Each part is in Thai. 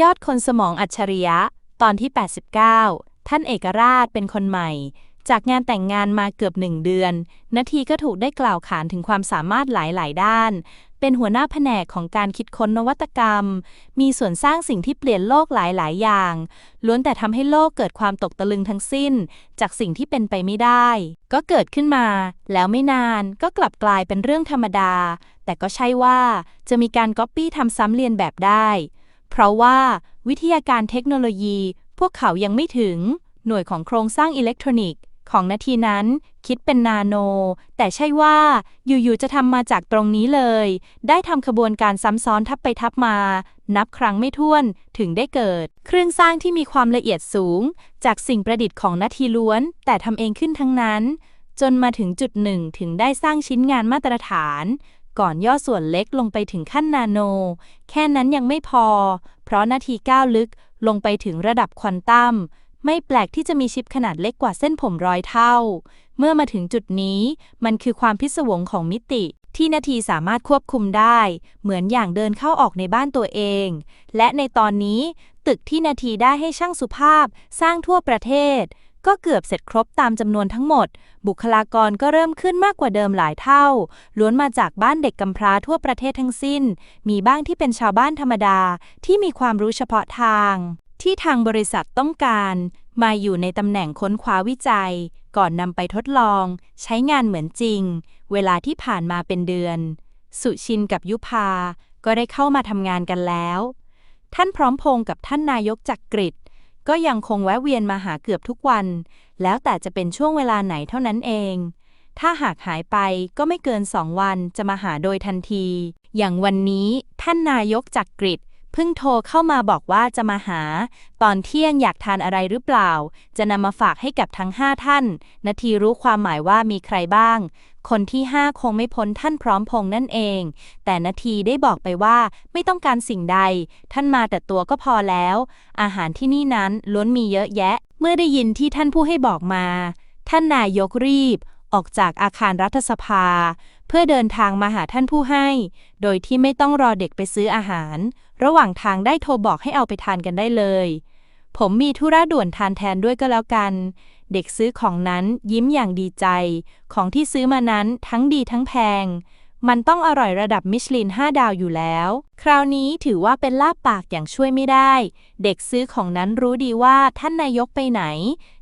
ยอดคนสมองอัจฉริยะ ตอนที่ 89 ท่านเอกราชเป็นคนใหม่ จากงานแต่งงานมาเกือบหนึ่งเดือน นาทีก็ถูกได้กล่าวขานถึงความสามารถหลายๆ ด้าน เป็นหัวหน้าแผนกของการคิดค้นนวัตกรรม มีส่วนสร้างสิ่งที่เปลี่ยนโลกหลาย ๆ อย่าง ล้วนแต่ทำให้โลกเกิดความตกตะลึงทั้งสิ้น จากสิ่งที่เป็นไปไม่ได้ ก็เกิดขึ้นมา แล้วไม่นานก็กลับกลายเป็นเรื่องธรรมดา แต่ก็ใช่ว่าจะมีการก๊อปปี้ทำซ้ำเลียนแบบได้ เพราะว่าวิทยาการเทคโนโลยี พวกเขายังไม่ถึง หน่วยของโครงสร้างอิเล็กทรอนิกส์ ของนาทีนั้น คิดเป็นนาโน แต่ใช่ว่า อยู่ๆจะทำมาจากตรงนี้เลย ได้ทำขบวนการซ้ำซ้อนทับไปทับมา นับครั้งไม่ถ้วนถึงได้เกิด เครื่องสร้างที่มีความละเอียดสูง จากสิ่งประดิษฐ์ของนาทีล้วน แต่ทำเองขึ้นทั้งนั้น จนมาถึงจุดหนึ่งถึงได้สร้างชิ้นงานมาตรฐาน ก่อนย่อส่วนเล็กลงไปถึงขั้นนาโน แค่นั้นยังไม่พอ เพราะนาทีก้าวลึกลงไปถึงระดับควอนตัมไม่แปลกที่จะมีชิปขนาดเล็กกว่าเส้นผมร้อยเท่า เมื่อมาถึงจุดนี้ มันคือความพิศวงของมิติ ที่นาทีสามารถควบคุมได้ เหมือนอย่างเดินเข้าออกในบ้านตัวเอง และในตอนนี้ ตึกที่นาทีได้ให้ช่างสุภาพ สร้างทั่วประเทศ ก็เกือบเสร็จครบตามจำนวนทั้งหมด บุคลากรก็เริ่มขึ้นมากกว่าเดิมหลายเท่า ล้วนมาจากบ้านเด็กกำพร้าทั่วประเทศทั้งสิ้น มีบ้างที่เป็นชาวบ้านธรรมดาที่มีความรู้เฉพาะทาง ที่ทางบริษัทต้องการ มาอยู่ในตำแหน่งค้นคว้าวิจัย ก่อนนำไปทดลอง ใช้งานเหมือนจริง เวลาที่ผ่านมาเป็นเดือน สุชินกับยุพาก็ได้เข้ามาทำงานกันแล้ว ท่านพร้อมพงกับท่านนายกจักกริด ก็ยังคงแวะเวียนมาหาเกือบทุกวัน แล้วแต่จะเป็นช่วงเวลาไหนเท่านั้นเอง ถ้าหากหายไปก็ไม่เกินสองวันจะมาหาโดยทันที อย่างวันนี้ท่านนายกจักกริดเพิ่งโทรเข้ามาบอกว่าจะมาหา ตอนเที่ยงอยากทานอะไรหรือเปล่า จะนำมาฝากให้กับทั้งห้าท่าน นาทีรู้ความหมายว่ามีใครบ้าง คนที่ห้าคงไม่พ้นท่านพร้อมพงนั่นเอง แต่นาทีได้บอกไปว่าไม่ต้องการสิ่งใด ท่านมาแต่ตัวก็พอแล้ว อาหารที่นี่นั้นล้วนมีเยอะแยะ เมื่อได้ยินที่ท่านผู้ให้บอกมา ท่านนายกรีบ ออกจากอาคารรัฐสภา เพื่อเดินทางมาหาท่านผู้ให้ โดยที่ไม่ต้องรอเด็กไปซื้ออาหาร ระหว่างทางได้โทรบอกให้เอาไปทานกันได้เลย ผมมีธุระด่วนทานแทนด้วยก็แล้วกัน เด็กซื้อของนั้นยิ้มอย่างดีใจ ของที่ซื้อมานั้นทั้งดีทั้งแพง มันต้องอร่อยระดับมิชลิน 5 ดาวอยู่แล้ว คราวนี้ถือว่าเป็นลาบปากอย่างช่วยไม่ได้ เด็กซื้อของนั้นรู้ดีว่าท่านนายกไปไหน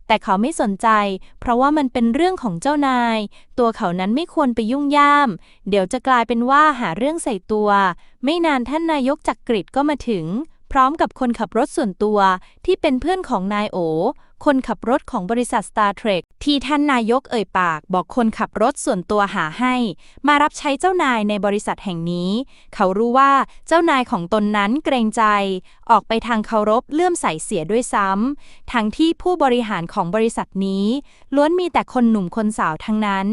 แต่เขาไม่สนใจ เพราะว่ามันเป็นเรื่องของเจ้านาย ตัวเขานั้นไม่ควรไปยุ่งย่าม เดี๋ยวจะกลายเป็นว่าหาเรื่องใส่ตัว ไม่นานท่านนายกจักกริดก็มาถึง พร้อมกับคนขับรถส่วนตัวที่เป็นเพื่อนของนายโอ คนขับรถของบริษัท Star Trek ที่ท่านนายกเอ่ยปาก บอกคนขับรถส่วนตัวหาให้ มารับใช้เจ้านายในบริษัทแห่งนี้ เขารู้ว่าเจ้านายของตนนั้นเกรงใจ ออกไปทางเคารพเลื่อมใสเสียด้วยซ้ำทั้งที่ผู้บริหารของบริษัทนี้ ล้วนมีแต่คนหนุ่มคนสาวทั้งนั้น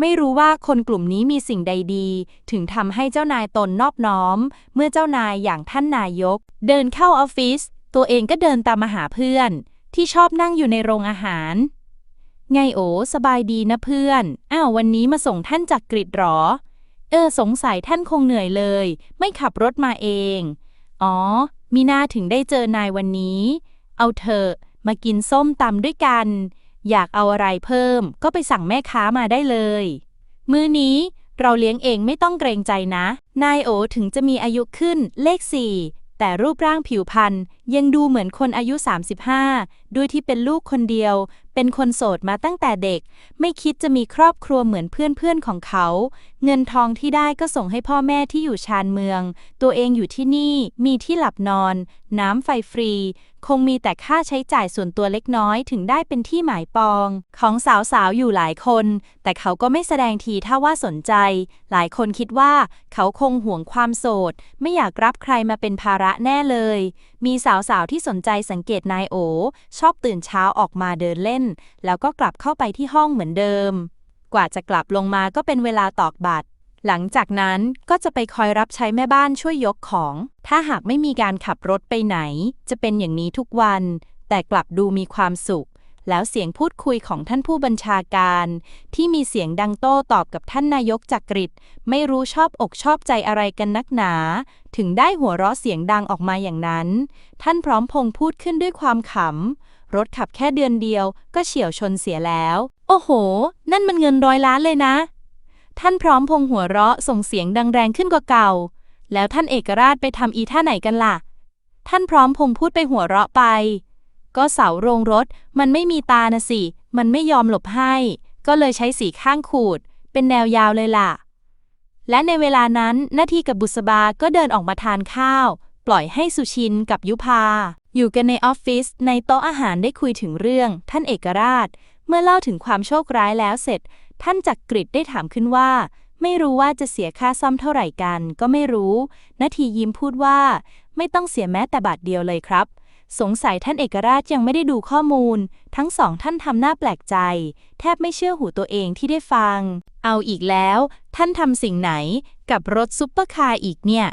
ไม่รู้ว่าคนกลุ่มนี้มีสิ่งใดดี ถึงทำให้เจ้านายตนนอบน้อม เมื่อเจ้านายอย่างท่านนายก เดินเข้าออฟฟิศตัวเองก็เดินตามมาหาเพื่อน ที่ชอบนั่งอยู่ในโรงอาหาร ไงโอสบายดีนะเพื่อน อ้าววันนี้มาส่งท่านจากกรีดหรอ เออสงสัยท่านคงเหนื่อยเลย ไม่ขับรถมาเอง อ๋อ มีหน้าถึงได้เจอนายวันนี้ เอาเถอะ มากินส้มตำด้วยกัน อยากเอาอะไรเพิ่ม ก็ไปสั่งแม่ค้ามาได้เลย มื้อนี้เราเลี้ยงเองไม่ต้องเกรงใจนะ นายโอถึงจะมีอายุขึ้นเลขสี่ แต่รูปร่างผิวพรรณยังดูเหมือนคนอายุ 35 ด้วยที่เป็นลูกคนเดียว เป็นคนโสดมาตั้งแต่เด็ก ไม่คิดจะมีครอบครัวเหมือนเพื่อนๆของเขา เงินทองที่ได้ก็ส่งให้พ่อแม่ที่อยู่ชานเมือง ตัวเองอยู่ที่นี่มีที่หลับนอน น้ำไฟฟรี คงมีแต่ค่าใช้จ่ายส่วนตัวเล็กน้อยถึงได้เป็นที่หมายปอง ของสาวๆอยู่หลายคน แต่เขาก็ไม่แสดงทีท่าว่าสนใจ หลายคนคิดว่าเขาคงห่วงความโสด ไม่อยากรับใครมาเป็นภาระแน่เลย มีสาวๆที่สนใจสังเกตนายโอ ชอบตื่นเช้าออกมาเดินเล่น แล้วก็กลับเข้าไปที่ห้องเหมือนเดิม กว่าจะกลับลงมาก็เป็นเวลาตอกบัตร หลังจากนั้นก็จะไปคอยรับใช้แม่บ้านช่วยยกของ ถ้าหากไม่มีการขับรถไปไหน จะเป็นอย่างนี้ทุกวัน แต่กลับดูมีความสุข แล้วเสียงพูดคุยของท่านผู้บัญชาการ ที่มีเสียงดังโต้ตอบกับท่านนายกจักริดไม่รู้ชอบอกชอบใจอะไรกันนักหนา ถึงได้หัวเราะเสียงดังออกมาอย่างนั้น ท่านพร้อมพงพูดขึ้นด้วยความขำรถขับแค่เดือนเดียวก็เฉียวชนเสียแล้ว โอ้โห นั่นมันเงินร้อยล้านเลยนะ ท่านพร้อมพงหัวเราะส่งเสียงดังแรงขึ้นกว่าเก่า แล้วท่านเอกราชไปทำอีท่าไหนกันล่ะ ท่านพร้อมพงพูดไปหัวเราะไป ก็เสาโรงรถ มันไม่มีตานะสิ มันไม่ยอมหลบให้ ก็เลยใช้สีข้างขูด เป็นแนวยาวเลยล่ะ และในเวลานั้นนาทีกับบุษบาก็เดินออกมาทานข้าว ปล่อยให้สุชินกับยุพา อยู่กันในออฟฟิศในโต๊ะอาหารได้คุยถึงเรื่อง ท่านเอกราช เมื่อเล่าถึงความโชคร้ายแล้วเสร็จ ท่านจักกริดได้ถามขึ้นว่า ไม่รู้ว่าจะเสียค่าซ่อมเท่าไหร่กัน ก็ไม่รู้ นาทียิ้มพูดว่า ไม่ต้องเสียแม้แต่บาทเดียวเลยครับ สงสัยท่านเอกราชยังไม่ได้ดูข้อมูล ทั้งสองท่านทำหน้าแปลกใจ แทบไม่เชื่อหูตัวเองที่ได้ฟัง เอาอีกแล้ว ท่านทำสิ่งไหนกับรถซุปเปอร์คาร์อีกเนี่ย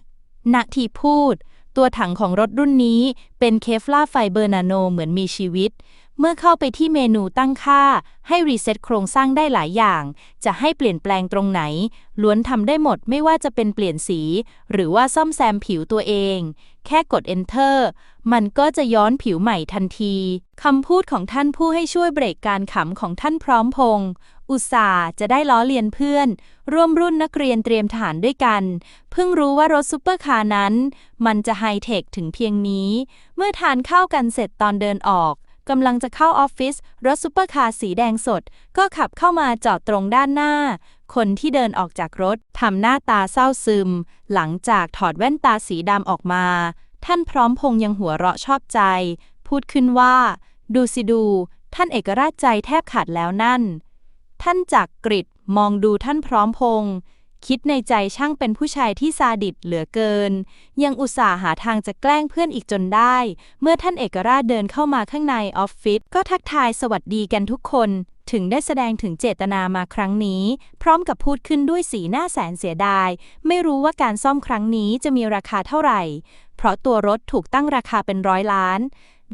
นาทีพูด ตัวถังของรถรุ่นนี้เป็นเคฟลาไฟเบอร์นาโนเหมือนมีชีวิต เมื่อเข้าไปที่เมนูตั้งค่า ให้รีเซ็ตโครงสร้างได้หลายอย่าง จะให้เปลี่ยนแปลงตรงไหน ล้วนทำได้หมดไม่ว่าจะเป็นเปลี่ยนสี หรือว่าซ่อมแซมผิวตัวเอง แค่กด enter มันก็จะย้อนผิวใหม่ทันทีคำพูดของท่านผู้ให้ช่วยเบรกการขำของท่านพร้อมพงษ์อุตสาจะได้ล้อเลียนเพื่อน ร่วมรุ่นนักเรียนเตรียมทหารด้วยกัน เพิ่งรู้ว่ารถซุปเปอร์คาร์นั้น มันจะไฮเทคถึงเพียงนี้ เมื่อทานข้าวกันเสร็จตอนเดินออก กำลังจะเข้าออฟฟิศรถซุปเปอร์คาร์สีแดงสด ก็ขับเข้ามาจอดตรงด้านหน้า คนที่เดินออกจากรถทำหน้าตาเศร้าซึม หลังจากถอดแว่นตาสีดำออกมา ท่านพร้อมพงยังหัวเราะชอบใจ พูดขึ้นว่า ดูสิดู ท่านเอกราชใจแทบขาดแล้วนั่น ท่านจักกริดมองดูท่านพร้อมพงษ์ คิดในใจช่างเป็นผู้ชายที่ซาดิสเหลือเกิน ยังอุตส่าห์หาทางจะแกล้งเพื่อนอีกจนได้ เมื่อท่านเอกราชเดินเข้ามาข้างในออฟฟิศก็ทักทายสวัสดีกันทุกคน ถึงได้แสดงถึงเจตนามาครั้งนี้ พร้อมกับพูดขึ้นด้วยสีหน้าแสนเสียดาย ไม่รู้ว่าการซ่อมครั้งนี้จะมีราคาเท่าไหร่ เพราะตัวรถถูกตั้งราคาเป็นร้อยล้าน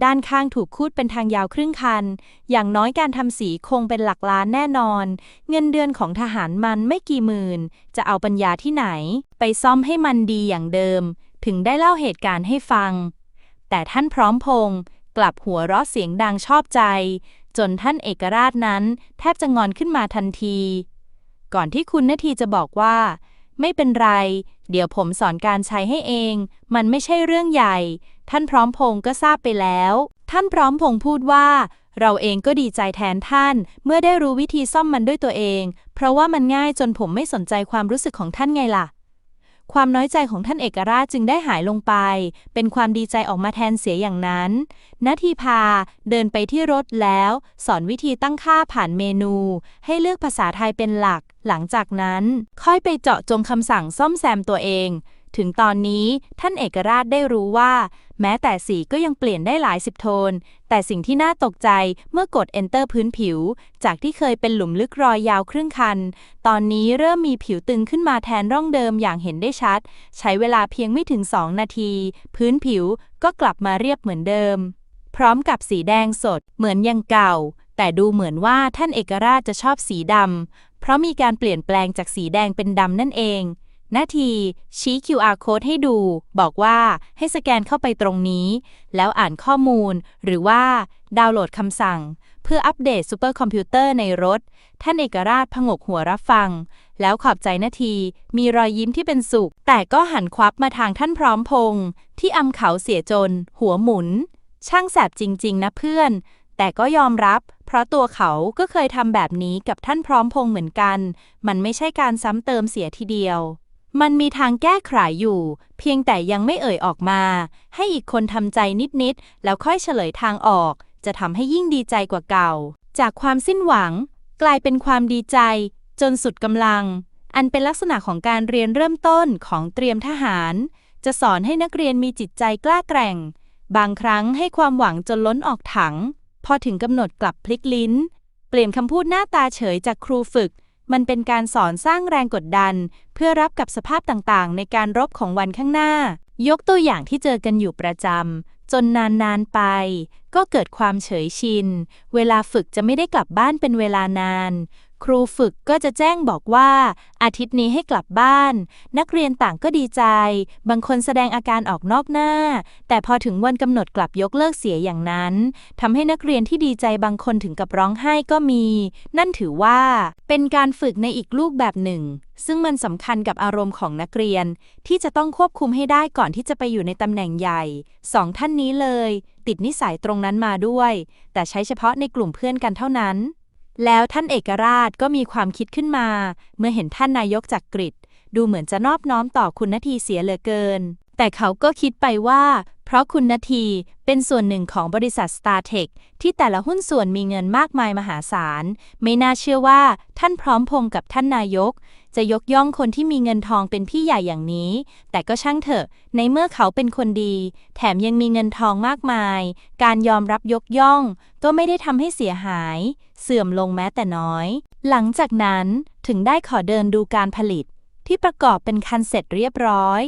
ด้านข้างถูกคูดเป็นทางยาวครึ่งคัน อย่างน้อยการทำสีคงเป็นหลักล้านแน่นอน เงินเดือนของทหารมันไม่กี่หมื่น จะเอาปัญญาที่ไหน ไปซ่อมให้มันดีอย่างเดิม ถึงได้เล่าเหตุการณ์ให้ฟัง แต่ท่านพร้อมพงษ์กลับหัวเราะเสียงดังชอบใจ จนท่านเอกราชนั้น แทบจะงอนขึ้นมาทันที ก่อนที่คุณนาทีจะบอกว่า ไม่เป็นไร เดี๋ยวผมสอนการใช้ให้เอง มันไม่ใช่เรื่องใหญ่ ท่านพร้อมพงษ์ก็ทราบไปแล้ว ท่านพร้อมพงษ์พูดว่า เราเองก็ดีใจแทนท่าน เมื่อได้รู้วิธีซ่อมมันด้วยตัวเอง เพราะว่ามันง่ายจนผมไม่สนใจความรู้สึกของท่านไงล่ะ ความน้อยใจของท่านเอกราชจึงได้หายลงไป เป็นความดีใจออกมาแทนเสียอย่างนั้นนาทีพาเดินไปที่รถแล้ว สอนวิธีตั้งค่าผ่านเมนู ให้เลือกภาษาไทยเป็นหลัก หลังจากนั้น ค่อยไปเจาะจงคำสั่งซ่อมแซมตัวเอง ถึงตอนนี้ท่านเอกราชได้รู้ว่า แม้แต่สีก็ยังเปลี่ยนได้หลายสิบโทน แต่สิ่งที่น่าตกใจเมื่อกด enter พื้นผิว จากที่เคยเป็นหลุมลึกรอยยาวครึ่งคัน ตอนนี้เริ่มมีผิวตึงขึ้นมาแทนร่องเดิมอย่างเห็นได้ชัด ใช้เวลาเพียงไม่ถึง 2 นาที พื้นผิวก็กลับมาเรียบเหมือนเดิม พร้อมกับสีแดงสดเหมือนยังเก่า แต่ดูเหมือนว่าท่านเอกราชจะชอบสีดำเพราะมีการเปลี่ยนแปลงจากสีแดงเป็นดำนั่นเอง นาทีชี้ QR code ให้ดู บอกว่าให้สแกนเข้าไปตรงนี้ แล้วอ่านข้อมูล หรือว่าดาวน์โหลดคำสั่ง เพื่ออัปเดตซูเปอร์คอมพิวเตอร์ในรถ ท่านเอกราชผงกหัวรับฟัง แล้วขอบใจนาที มีรอยยิ้มที่เป็นสุข แต่ก็หันควับมาทางท่านพร้อมพงษ์ที่อำเขาเสียจน หัวหมุน ช่างแสบจริง ๆ นะเพื่อน แต่ก็ยอมรับเพราะตัวเขาก็เคยทำแบบนี้กับท่านพร้อมพงเหมือนกัน มันไม่ใช่การซ้ำเติมเสียทีเดียว มันมีทางแก้ไขอยู่ เพียงแต่ยังไม่เอ่ยออกมา ให้อีกคนทำใจนิด ๆ แล้วค่อยเฉลยทางออก จะทำให้ยิ่งดีใจกว่าเก่า จากความสิ้นหวัง กลายเป็นความดีใจ จนสุดกำลัง อันเป็นลักษณะของการเรียนเริ่มต้นของเตรียมทหาร จะสอนให้นักเรียนมีจิตใจกล้าแกร่ง บางครั้งให้ความหวังจนล้นออกถัง พอถึงกำหนดกลับพลิกลิ้น เปลี่ยนคำพูดหน้าตาเฉยจากครูฝึก มันเป็นการสอนสร้างแรงกดดัน เพื่อรับกับสภาพต่างๆ ในการรบของวันข้างหน้า ยกตัวอย่างที่เจอกันอยู่ประจำจนนานๆไป ก็เกิดความเฉยชิน เวลาฝึกจะไม่ได้กลับบ้านเป็นเวลานาน ครูฝึกก็จะแจ้งบอกว่า อาทิตย์นี้ให้กลับบ้าน นักเรียนต่างก็ดีใจ บางคนแสดงอาการออกนอกหน้า แต่พอถึงวันกำหนดกลับยกเลิกเสียอย่างนั้นทำให้นักเรียนที่ดีใจบางคนถึงกับร้องไห้ก็มี นั่นถือว่าเป็นการฝึกในอีกรูปแบบหนึ่ง ซึ่งมันสำคัญกับอารมณ์ของนักเรียน ที่จะต้องควบคุมให้ได้ก่อนที่จะไปอยู่ในตำแหน่งใหญ่สองท่านนี้เลย ติดนิสัยตรงนั้นมาด้วย แต่ใช้เฉพาะในกลุ่มเพื่อนกันเท่านั้น แล้วท่านเอกราชก็มีความคิดขึ้นมา เมื่อเห็นท่านนายกจากกรีฑดูเหมือนจะนอบน้อมต่อคุณนาทีเสียเหลือเกิน แต่เขาก็คิดไปว่า เพราะคุณนาทีเป็นส่วนหนึ่งของบริษัท StarTech ที่แต่ละหุ้นส่วนมีเงินมากมายมหาศาล ไม่น่าเชื่อว่าท่านพร้อมพงกับท่านนายก จะยกย่องคนที่มีเงินทองเป็นพี่ใหญ่อย่างนี้ แต่ก็ช่างเถอะ ในเมื่อเขาเป็นคนดี แถมยังมีเงินทองมากมาย การยอมรับยกย่อง ก็ไม่ได้ทำให้เสียหาย เสื่อมลงแม้แต่น้อย หลังจากนั้นถึงได้ขอเดินดูการผลิต ที่ประกอบเป็นคันเสร็จเรียบร้อย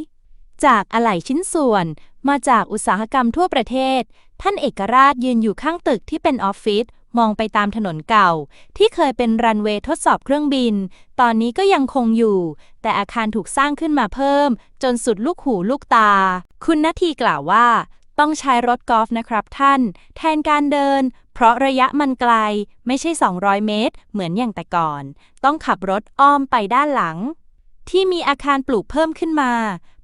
จากอะไหล่ชิ้นส่วน มาจากอุตสาหกรรมทั่วประเทศ ท่านเอกราชยืนอยู่ข้างตึกที่เป็นออฟฟิศมองไปตามถนนเก่า ที่เคยเป็นรันเวย์ทดสอบเครื่องบิน ตอนนี้ก็ยังคงอยู่ แต่อาคารถูกสร้างขึ้นมาเพิ่ม จนสุดลูกหูลูกตา คุณนาทีกล่าวว่า ต้องใช้รถกอล์ฟนะครับท่าน แทนการเดิน เพราะระยะมันไกล ไม่ใช่ 200 เมตร เหมือนอย่างแต่ก่อน ต้องขับรถอ้อมไปด้านหลัง ที่มีอาคารปลูกเพิ่มขึ้นมา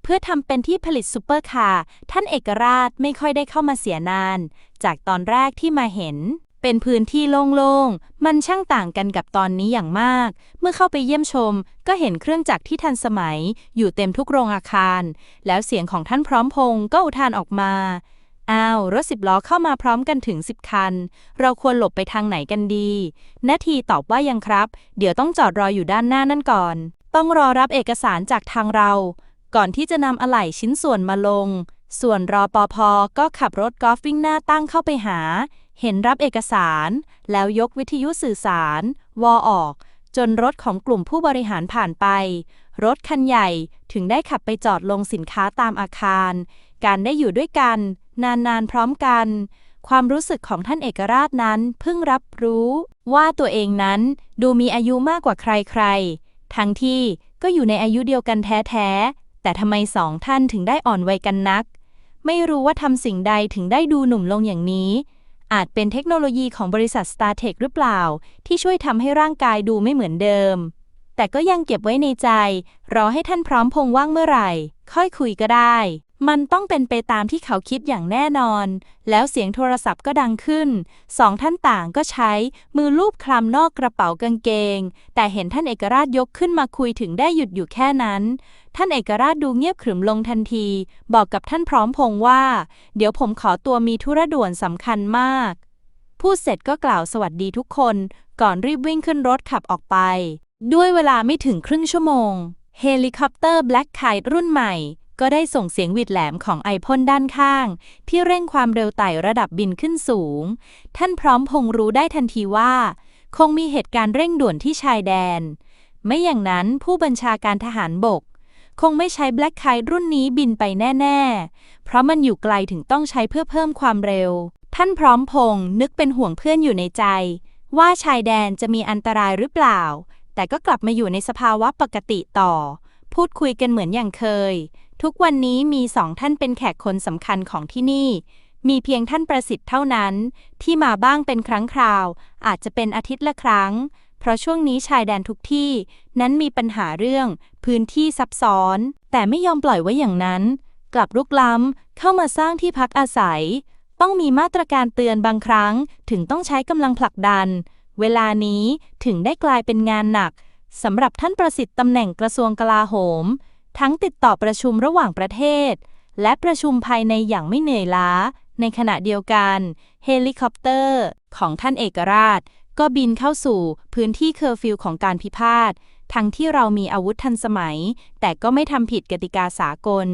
พื่อทำเป็นที่ผลิตซูเปอร์คาร์ท่านเอกราชไม่ค่อยได้เข้ามาเสียนาน จากตอนแรกที่มาเห็น เป็นพื้นที่โล่งๆ มันช่างต่างกันกับตอนนี้อย่างมาก เมื่อเข้าไปเยี่ยมชม ก็เห็นเครื่องจักรที่ทันสมัย อยู่เต็มทุกโรงอาคาร แล้วเสียงของท่านพร้อมพงก็อุทานออกมาอ้าว รถสิบล้อเข้ามาพร้อมกันถึงสิบคัน เราควรหลบไปทางไหนกันดีนาทีตอบว่ายังครับ เดี๋ยวต้องจอดรออยู่ด้านหน้านั่นก่อน ต้องรอรับเอกสารจากทางเรา ก่อนที่จะนำอะไหล่ชิ้นส่วนมาลง ส่วนรอปอพอก็ขับรถกอล์ฟวิ่งหน้าตั้งเข้าไปหา เห็นรับเอกสาร แล้วยกวิทยุสื่อสาร วอออก จนรถของกลุ่มผู้บริหารผ่านไป รถคันใหญ่ถึงได้ขับไปจอดลงสินค้าตามอาคาร การได้อยู่ด้วยกัน นานๆพร้อมกัน ความรู้สึกของท่านเอกราชนั้นเพิ่งรับรู้ ว่าตัวเองนั้นดูมีอายุมากกว่าใครๆทั้งที่ก็อยู่ในอายุเดียวกันแท้ ๆ แต่ทำไมสองท่านถึงได้อ่อนวัยกันนัก ไม่รู้ว่าทำสิ่งใดถึงได้ดูหนุ่มลงอย่างนี้ อาจเป็นเทคโนโลยีของบริษัท StarTech หรือเปล่า ที่ช่วยทำให้ร่างกายดูไม่เหมือนเดิม แต่ก็ยังเก็บไว้ในใจ รอให้ท่านพร้อมพงว่างเมื่อไหร่ ค่อยคุยก็ได้ มันต้องเป็นไปตามที่เขาคิดอย่างแน่นอน แล้วเสียงโทรศัพท์ก็ดังขึ้น สองท่านต่างก็ใช้มือลูบคลำนอกกระเป๋ากางเกง แต่เห็นท่านเอกราชยกขึ้นมาคุยถึงได้หยุดอยู่แค่นั้น ท่านเอกราชดูเงียบขรึมลงทันที บอกกับท่านพร้อมพงว่า เดี๋ยวผมขอตัวมีธุระด่วนสำคัญมาก พูดเสร็จก็กล่าวสวัสดีทุกคน ก่อนรีบวิ่งขึ้นรถขับออกไป ด้วยเวลาไม่ถึงครึ่งชั่วโมงเฮลิคอปเตอร์ Black Kite รุ่นใหม่ ก็ได้ส่งเสียงหวิดแหลมของไอพ่นด้านข้าง ที่เร่งความเร็วไต่ระดับบินขึ้นสูง ท่านพร้อมพงรู้ได้ทันทีว่า คงมีเหตุการณ์เร่งด่วนที่ชายแดน ไม่อย่างนั้นผู้บัญชาการทหารบก คงไม่ใช้ Black Kite รุ่นนี้บินไปแน่ ๆ เพราะมันอยู่ไกลถึงต้องใช้เพื่อเพิ่มความเร็ว ท่านพร้อมพงนึกเป็นห่วงเพื่อนอยู่ในใจ ว่าชายแดนจะมีอันตรายหรือเปล่า แต่ก็กลับมาอยู่ในสภาวะปกติต่อ พูดคุยกันเหมือนอย่างเคย ทุกวันนี้มีสองท่านเป็นแขกคนสำคัญของที่นี่ มีเพียงท่านประสิทธิ์เท่านั้น ที่มาบ้างเป็นครั้งคราว อาจจะเป็นอาทิตย์ละครั้ง เพราะช่วงนี้ชายแดนทุกที่ นั้นมีปัญหาเรื่อง พื้นที่ซับซ้อน แต่ไม่ยอมปล่อยไว้อย่างนั้น กลับรุกล้ำเข้ามาสร้างที่พักอาศัย ต้องมีมาตรการเตือนบางครั้ง ถึงต้องใช้กำลังผลักดัน เวลานี้ถึงได้กลายเป็นงานหนักสำหรับท่านประสิทธิ์ตำแหน่งกระทรวงกลาโหม ทั้งติดต่อประชุมระหว่างประเทศ และประชุมภายในอย่างไม่เหนื่อยล้า ในขณะเดียวกัน เฮลิคอปเตอร์ ของท่านเอกราช ก็บินเข้าสู่พื้นที่เคอร์ฟิวของการพิพาท ทั้งที่เรามีอาวุธทันสมัย แต่ก็ไม่ทำผิดกติกาสากล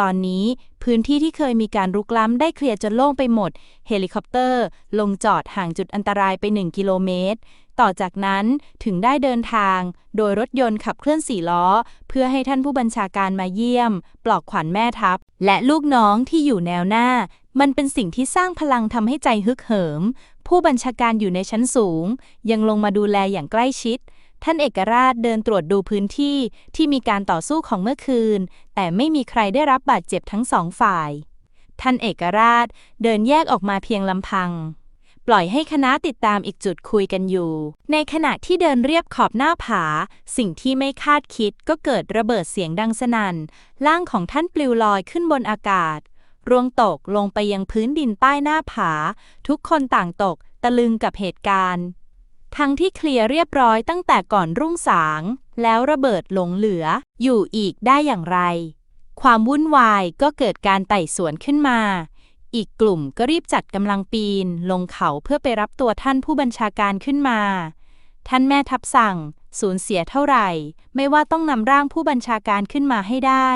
ตอนนี้พื้นที่ที่เคยมีการรุกล้ำได้เคลียร์จนโล่งไปหมด เฮลิคอปเตอร์ ลงจอดห่างจุดอันตรายไป 1 กิโลเมตร ต่อจากนั้นถึงได้เดินทาง โดยรถยนต์ขับเคลื่อนสี่ล้อ เพื่อให้ท่านผู้บัญชาการมาเยี่ยม ปลอกขวัญแม่ทัพ และลูกน้องที่อยู่แนวหน้า มันเป็นสิ่งที่สร้างพลังทำให้ใจฮึกเหิม ผู้บัญชาการอยู่ในชั้นสูง ยังลงมาดูแลอย่างใกล้ชิดท่านเอกราชเดินตรวจดูพื้นที่ที่มีการต่อสู้ของเมื่อคืน แต่ไม่มีใครได้รับบาดเจ็บทั้งสองฝ่าย ท่านเอกราชเดินแยกออกมาเพียงลำพัง ปล่อยให้คณะติดตามอีกจุดคุยกันอยู่ ในขณะที่เดินเรียบขอบหน้าผา สิ่งที่ไม่คาดคิดก็เกิดระเบิดเสียงดังสนั่นร่างของท่านปลิวลอยขึ้นบนอากาศ ร่วงตกลงไปยังพื้นดินใต้หน้าผา ทุกคนต่างตกตะลึงกับเหตุการณ์ ทั้งที่เคลียร์เรียบร้อยตั้งแต่ก่อนรุ่งสาง แล้วระเบิดหลงเหลืออยู่อีกได้อย่างไร ความวุ่นวายก็เกิดการไต่สวนขึ้นมา อีกกลุ่มก็รีบจัดกำลังปีน ลงเขาเพื่อไปรับตัวท่านผู้บัญชาการขึ้นมา ท่านแม่ทัพสั่ง สูญเสียเท่าไหร่ ไม่ว่าต้องนำร่างผู้บัญชาการขึ้นมาให้ได้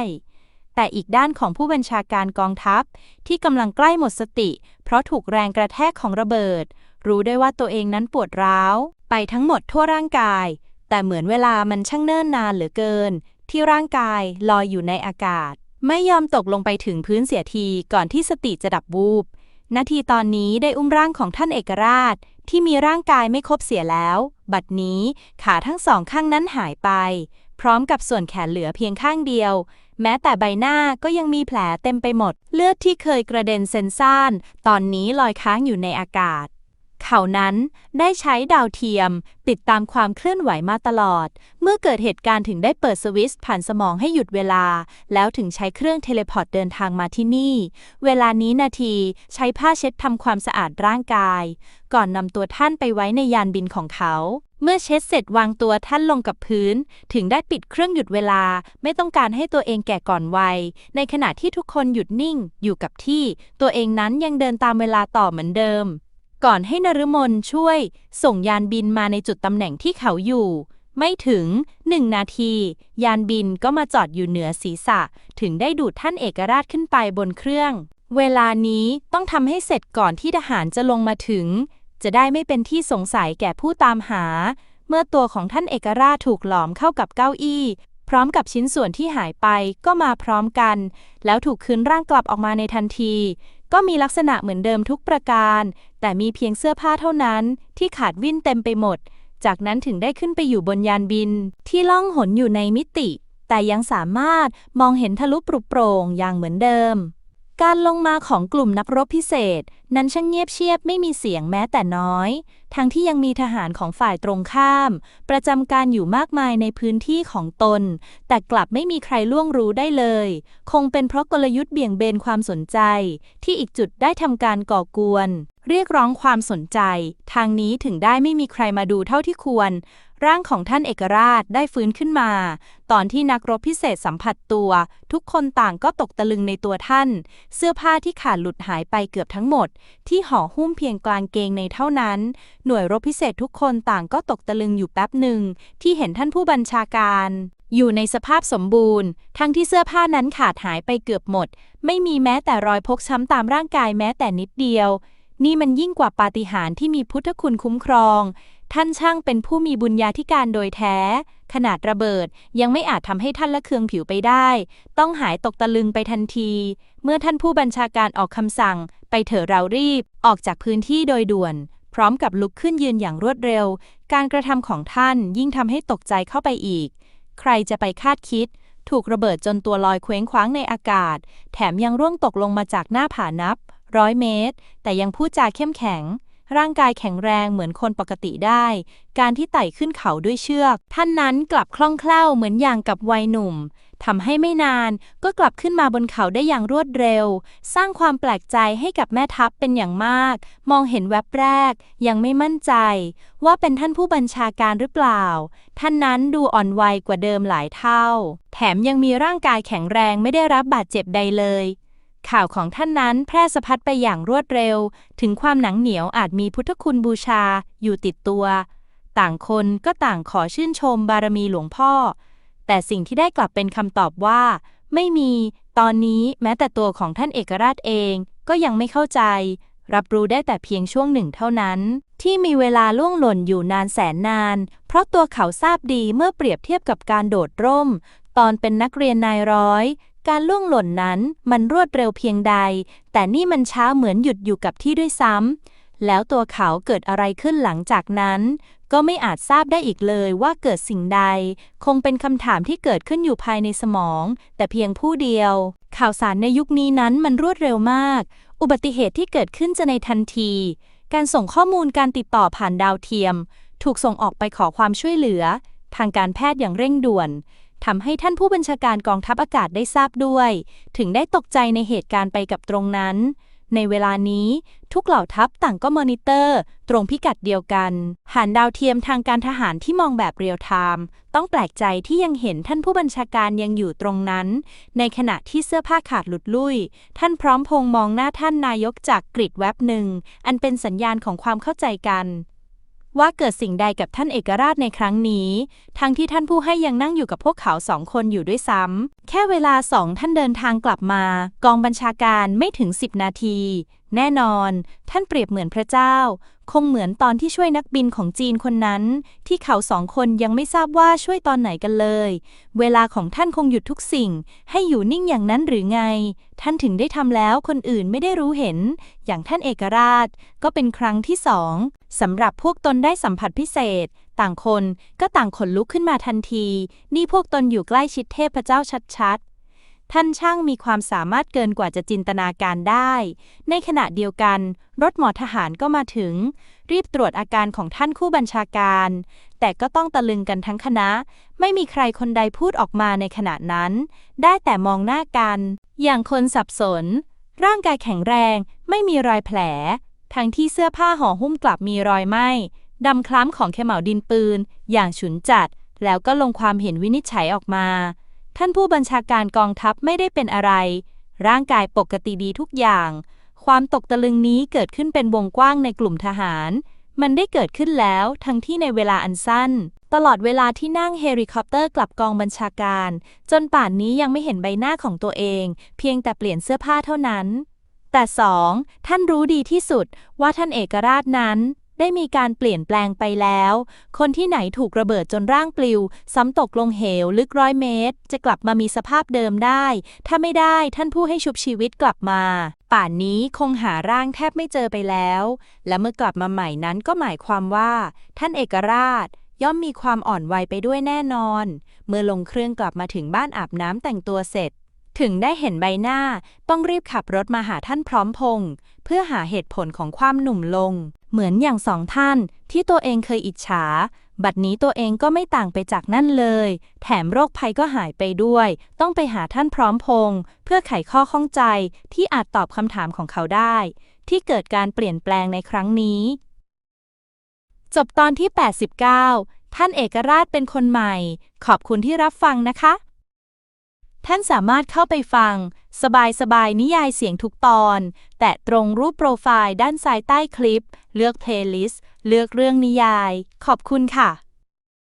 แต่อีกด้านของผู้บัญชาการกองทัพที่กำลังใกล้หมดสติ เพราะถูกแรงกระแทกของระเบิด รู้ได้ว่าตัวเองนั้นปวดร้าว ไปทั้งหมดทั่วร่างกาย แต่เหมือนเวลามันช่างเนิ่นนานเหลือเกิน ที่ร่างกายลอยอยู่ในอากาศ ไม่ยอมตกลงไปถึงพื้นเสียทีก่อนที่สติจะดับวูบ นาทีตอนนี้ได้อุ้มร่างของท่านเอกราช ที่มีร่างกายไม่ครบเสียแล้ว บัดนี้ขาทั้งสองข้างนั้นหายไป พร้อมกับส่วนแขนเหลือเพียงข้างเดียว แม้แต่ใบหน้าก็ยังมีแผลเต็มไปหมด เลือดที่เคยกระเด็นเซนซ่าน ตอนนี้ลอยค้างอยู่ในอากาศ เขานั้นได้ใช้ดาวเทียม ติดตามความเคลื่อนไหวมาตลอด เมื่อเกิดเหตุการณ์ถึงได้เปิดสวิตช์ผ่านสมองให้หยุดเวลา แล้วถึงใช้เครื่องเทเลพอร์ตเดินทางมาที่นี่ เวลานี้นาทีใช้ผ้าเช็ดทำความสะอาดร่างกาย ก่อนนำตัวท่านไปไว้ในยานบินของเขา เมื่อเช็ดเสร็จวางตัวท่านลงกับพื้น ถึงได้ปิดเครื่องหยุดเวลา ไม่ต้องการให้ตัวเองแก่ก่อนวัย ในขณะที่ทุกคนหยุดนิ่ง อยู่กับที่ ตัวเองนั้นยังเดินตามเวลาต่อเหมือนเดิม ก่อนให้นฤมลช่วย ส่งยานบินมาในจุดตำแหน่งที่เขาอยู่ ไม่ถึงหนึ่งนาที ยานบินก็มาจอดอยู่เหนือศีรษะ ถึงได้ดูดท่านเอกราชขึ้นไปบนเครื่อง เวลานี้ต้องทำให้เสร็จก่อนที่ทหารจะลงมาถึง จะได้ไม่เป็นที่สงสัยแก่ผู้ตามหา เมื่อตัวของท่านเอกราชถูกหลอมเข้ากับเก้าอี้พร้อมกับชิ้นส่วนที่หายไปก็มาพร้อมกัน แล้วถูกคืนร่างกลับออกมาในทันที ก็มีลักษณะเหมือนเดิมทุกประการ แต่มีเพียงเสื้อผ้าเท่านั้นที่ขาดวิ่นเต็มไปหมด จากนั้นถึงได้ขึ้นไปอยู่บนยานบิน ที่ล่องหนอยู่ในมิติ แต่ยังสามารถมองเห็นทะลุปรุโปร่งอย่างเหมือนเดิม การลงมาของกลุ่มนักรบพิเศษ นั้นช่างเงียบเชียบไม่มีเสียงแม้แต่น้อย ทั้งที่ยังมีทหารของฝ่ายตรงข้าม ประจำการอยู่มากมายในพื้นที่ของตน แต่กลับไม่มีใครล่วงรู้ได้เลย คงเป็นเพราะกลยุทธ์เบี่ยงเบนความสนใจ ที่อีกจุดได้ทำการก่อกวน เรียกร้องความสนใจ ทางนี้ถึงได้ไม่มีใครมาดูเท่าที่ควร ร่างของท่านเอกราชได้ฟื้นขึ้นมา ตอนที่นักรบพิเศษสัมผัสตัว ทุกคนต่างก็ตกตะลึงในตัวท่าน เสื้อผ้าที่ขาดหลุดหายไปเกือบทั้งหมด ที่ห่อหุ้มเพียงกลางเกงในเท่านั้น หน่วยรบพิเศษทุกคนต่างก็ตกตะลึงอยู่แป๊บหนึ่ง ที่เห็นท่านผู้บัญชาการอยู่ในสภาพสมบูรณ์ ทั้งที่เสื้อผ้านั้นขาดหายไปเกือบหมด ไม่มีแม้แต่รอยพกช้ำตามร่างกายแม้แต่นิดเดียว นี่มันยิ่งกว่าปาฏิหาริย์ที่มีพุทธคุณคุ้มครอง ท่านช่างเป็นผู้มีบุญญาธิการโดยแท้ ขนาดระเบิดยังไม่อาจทำให้ท่านละเคืองผิวไปได้ ต้องหายตกตะลึงไปทันที เมื่อท่านผู้บัญชาการออกคำสั่ง ไปเถอะเรารีบ ออกจากพื้นที่โดยด่วน พร้อมกับลุกขึ้นยืนอย่างรวดเร็ว การกระทำของท่านยิ่งทำให้ตกใจเข้าไปอีก ใครจะไปคาดคิด ถูกระเบิดจนตัวลอยเคว้งคว้างในอากาศ แถมยังร่วงตกลงมาจากหน้าผานับ ร้อยเมตร แต่ยังพูดจาเข้มแข็ง ร่างกายแข็งแรงเหมือนคนปกติได้ การที่ไต่ขึ้นเขาด้วยเชือก ท่านนั้นกลับคล่องแคล่วเหมือนอย่างกับวัยหนุ่มทำให้ไม่นานก็กลับขึ้นมาบนเขาได้อย่างรวดเร็ว สร้างความแปลกใจให้กับแม่ทัพเป็นอย่างมาก มองเห็นแวบแรก ยังไม่มั่นใจ ว่าเป็นท่านผู้บัญชาการหรือเปล่า ท่านนั้นดูอ่อนวัยกว่าเดิมหลายเท่า แถมยังมีร่างกายแข็งแรงไม่ได้รับบาดเจ็บใดเลย ข่าวของท่านนั้นแพร่สะพัดไปอย่างรวดเร็ว ถึงความหนังเหนียวอาจมีพุทธคุณบูชาอยู่ติดตัว ต่างคนก็ต่างขอชื่นชมบารมีหลวงพ่อ แต่สิ่งที่ได้กลับเป็นคำตอบว่า ไม่มี ตอนนี้แม้แต่ตัวของท่านเอกราชเองก็ยังไม่เข้าใจ รับรู้ได้แต่เพียงช่วงหนึ่งเท่านั้น ที่มีเวลาล่วงหล่นอยู่นานแสนนาน เพราะตัวเขาทราบดีเมื่อเปรียบเทียบกับการโดดร่ม ตอนเป็นนักเรียนนายร้อย การล่วงหล่นนั้นมันรวดเร็วเพียงใด แต่นี่มันช้าเหมือนหยุดอยู่กับที่ด้วยซ้ำ แล้วตัวเขาเกิดอะไรขึ้นหลังจากนั้น ก็ไม่อาจทราบได้อีกเลยว่าเกิดสิ่งใด คงเป็นคำถามที่เกิดขึ้นอยู่ภายในสมอง แต่เพียงผู้เดียว ข่าวสารในยุคนี้นั้นมันรวดเร็วมาก อุบัติเหตุที่เกิดขึ้นจะในทันที การส่งข้อมูลการติดต่อผ่านดาวเทียม ถูกส่งออกไปขอความช่วยเหลือ ทางการแพทย์อย่างเร่งด่วน ทำให้ท่านผู้บัญชาการกองทัพอากาศได้ทราบด้วย ถึงได้ตกใจในเหตุการณ์ไปกับตรงนั้น ในเวลานี้ทุกเหล่าทัพต่างก็มอนิเตอร์ ตรงพิกัดเดียวกันหันดาวเทียมทางการทหารที่มองแบบเรียลไทม์ต้องแปลกใจที่ยังเห็นท่านผู้บัญชาการยังอยู่ตรงนั้น ในขณะที่เสื้อผ้าขาดหลุดลุ่ย ท่านพร้อมพงมองหน้าท่านนายกจากกริดแวบหนึ่ง อันเป็นสัญญาณของความเข้าใจกัน ว่าเกิดสิ่งใดกับท่านเอกราชในครั้งนี้ ทั้งที่ท่านผู้ให้ยังนั่งอยู่กับพวกเขาสองคนอยู่ด้วยซ้ำ แค่เวลาสองท่านเดินทางกลับมา กองบัญชาการไม่ถึง 10 นาที แน่นอน ท่านเปรียบเหมือนพระเจ้า คงเหมือนตอนที่ช่วยนักบินของจีนคนนั้น ที่เขาสองคนยังไม่ทราบว่าช่วยตอนไหนกันเลย เวลาของท่านคงหยุดทุกสิ่ง ให้อยู่นิ่งอย่างนั้นหรือไง ท่านถึงได้ทำแล้วคนอื่นไม่ได้รู้เห็น อย่างท่านเอกราช ก็เป็นครั้งที่สองสำหรับพวกตนได้สัมผัสพิเศษ ต่างคนก็ต่างขนลุกขึ้นมาทันที นี่พวกตนอยู่ใกล้ชิดเทพเจ้าชัด ท่านช่างมีความสามารถเกินกว่าจะจินตนาการได้ ในขณะเดียวกัน รถหมอทหารก็มาถึง รีบตรวจอาการของท่านคู่บัญชาการ แต่ก็ต้องตะลึงกันทั้งคณะ ไม่มีใครคนใดพูดออกมาในขณะนั้น ได้แต่มองหน้ากัน อย่างคนสับสน ร่างกายแข็งแรง ไม่มีรอยแผล ทั้งที่เสื้อผ้าห่อหุ้มกลับมีรอยไหม้ดำคล้ำของเขม่าดินปืน อย่างฉุนจัด แล้วก็ลงความเห็นวินิจฉัยออกมา ท่านผู้บัญชาการกองทัพไม่ได้เป็นอะไร ร่างกายปกติดีทุกอย่าง ความตกตะลึงนี้เกิดขึ้นเป็นวงกว้างในกลุ่มทหาร มันได้เกิดขึ้นแล้วทั้งที่ในเวลาอันสั้น ตลอดเวลาที่นั่งเฮลิคอปเตอร์กลับกองบัญชาการ จนป่านนี้ยังไม่เห็นใบหน้าของตัวเอง เพียงแต่เปลี่ยนเสื้อผ้าเท่านั้น แต่สองท่านรู้ดีที่สุดว่าท่านเอกราชนั้น ได้มีการเปลี่ยนแปลงไปแล้ว คนที่ไหนถูกระเบิดจนร่างปลิว ซ้ำตกลงเหวลึกร้อยเมตร จะกลับมามีสภาพเดิมได้ ถ้าไม่ได้ท่านผู้ให้ชุบชีวิตกลับมา ป่านนี้คงหาร่างแทบไม่เจอไปแล้ว และเมื่อกลับมาใหม่นั้นก็หมายความว่า ท่านเอกราชย่อมมีความอ่อนวัยไปด้วยแน่นอน เมื่อลงเครื่องกลับมาถึงบ้านอาบน้ำแต่งตัวเสร็จ ถึงได้เห็นใบหน้าต้องรีบขับรถมาหาท่านพร้อมพงษ์เพื่อหาเหตุผลของความหนุ่มลง เหมือนอย่างสองท่านที่ตัวเองเคยอิจฉา บัดนี้ตัวเองก็ไม่ต่างไปจากนั่นเลย แถมโรคภัยก็หายไปด้วย ต้องไปหาท่านพร้อมพงษ์เพื่อไขข้อข้องใจที่อาจตอบคำถามของเขาได้ ที่เกิดการเปลี่ยนแปลงในครั้งนี้ จบตอนที่ 89 ท่านเอกราชเป็นคนใหม่ ขอบคุณที่รับฟังนะคะ ท่านสามารถเข้าไปฟัง สบายๆนิยายเสียงทุกตอน แตะตรงรูปโปรไฟล์ด้านซ้ายใต้คลิป เลือกเพลย์ลิสต์ เลือกเรื่องนิยาย ขอบคุณค่ะ